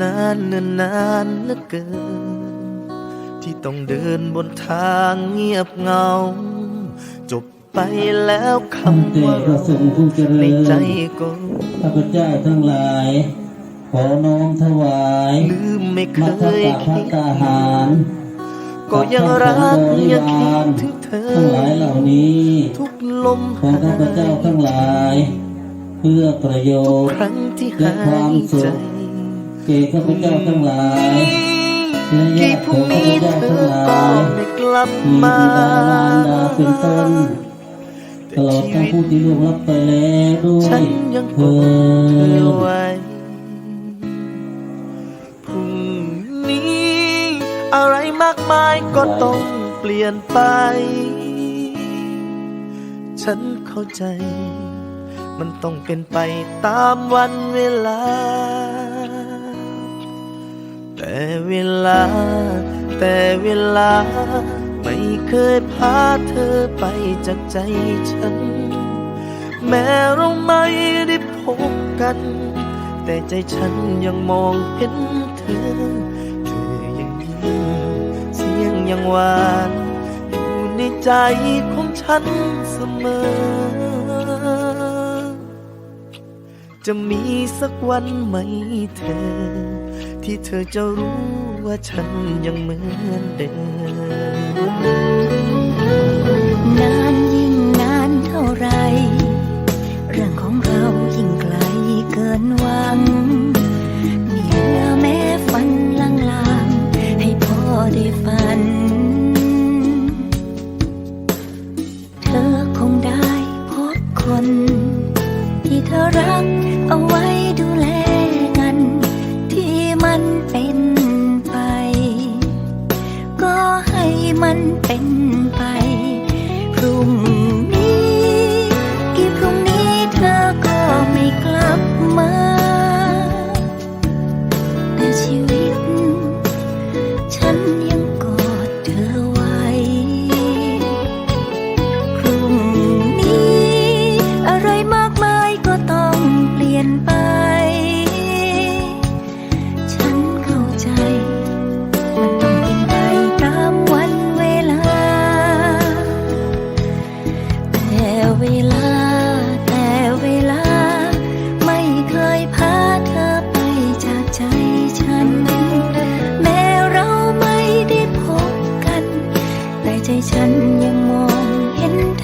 นานเนินนานเหลือเกิน ที่ต้องเดินบนทางเงียบเหงา จบไปแล้วข้าพคำเจ้าว่าพระสงฆ์ผู้เจริในญใจก็ข้าพเจ้าทั้งหลาย ขอน้อมถวายลืมไม่เคมัทยตาพัคิตดตาหาร ก็ยังรักยังคิดถึงเธอทั้งหลายเหล่านี้ ทุกลมของหาข้าพเจ้ายทั้งหลาย เพื่อประโยทุกชน์ครั้งที่และหาความยสุใจข แก่ข้าพเจ้าทั้งหลายและกี่ญาติพขรุ่องข้าพเธเจ้าทั้งอหลาก็ยไม่กลับมีมาบิดามารดาเป็นต้นตลอดทั้งผู้ที่ล่วงลับไปแล้วด้วฉัยนยังเถิดเธอไว้พรุ่งนี้อะไรมากมายก็ต้องเปลี่ยนไป ฉันเข้าใจ มันต้องเป็นไปตามวันเวลา แต่เวลา แต่เวลา ไม่เคยพาเธอไปจากใจฉัน แม้เราไม่ได้พบกัน แต่ใจฉันยังมองเห็นเธอ เธอยังยิ้มเสียงยังหวาน อยู่ในใจของฉันเสมอ จะมีสักวันไหมเธอ ที่เธอจะรู้ว่าฉันยังเหมือนเดิม รักเอาไว้ดูแลกัน ที่มันเป็นไป ก็ให้มันเป็นไป เวลา แต่เวลา ไม่เคยพาเธอไปจากใจฉัน แม้เราไม่ได้พบกัน ในใจฉันยังมองเห็นเธอ